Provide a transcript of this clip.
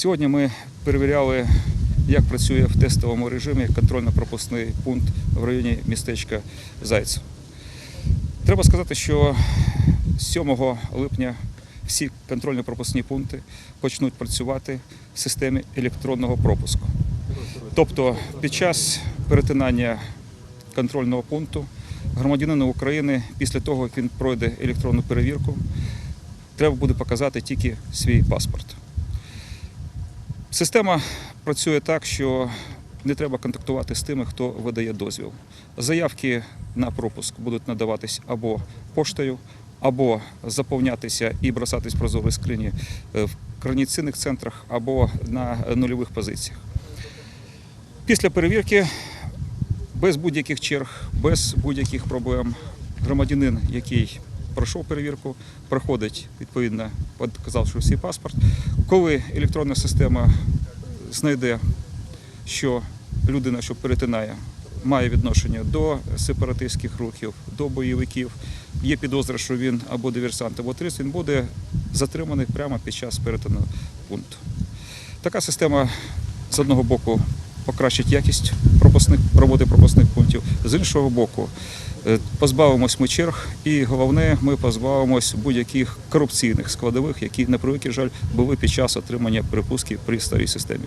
Сьогодні ми перевіряли, як працює в тестовому режимі контрольно-пропускний пункт в районі містечка Зайцев. Треба сказати, що 7 липня всі контрольно-пропускні пункти почнуть працювати в системі електронного пропуску. Тобто під час перетинання контрольного пункту громадянину України після того, як він пройде електронну перевірку, треба буде показати тільки свій паспорт. Система працює так, що не треба контактувати з тими, хто видає дозвіл. Заявки на пропуск будуть надаватись або поштою, або заповнятися і бросатись в прозорі скрині е, в координаційних центрах, або на нульових позиціях. Після перевірки без будь-яких черг, без будь-яких проблем громадянин, який пройшов перевірку, проходить відповідно, показавши свій паспорт. Коли електронна система знайде, що людина, що перетинає, має відношення до сепаратистських рухів, до бойовиків, є підозра, що він або диверсант, або терорист, він буде затриманий прямо під час перетину пункту. Така система з одного боку покращить якість пропускних роботи пропускних пунктів, з іншого боку, позбавимось ми черг, і головне, ми позбавимось будь-яких корупційних складових, які на превеликий жаль були під час отримання припусків при старій системі.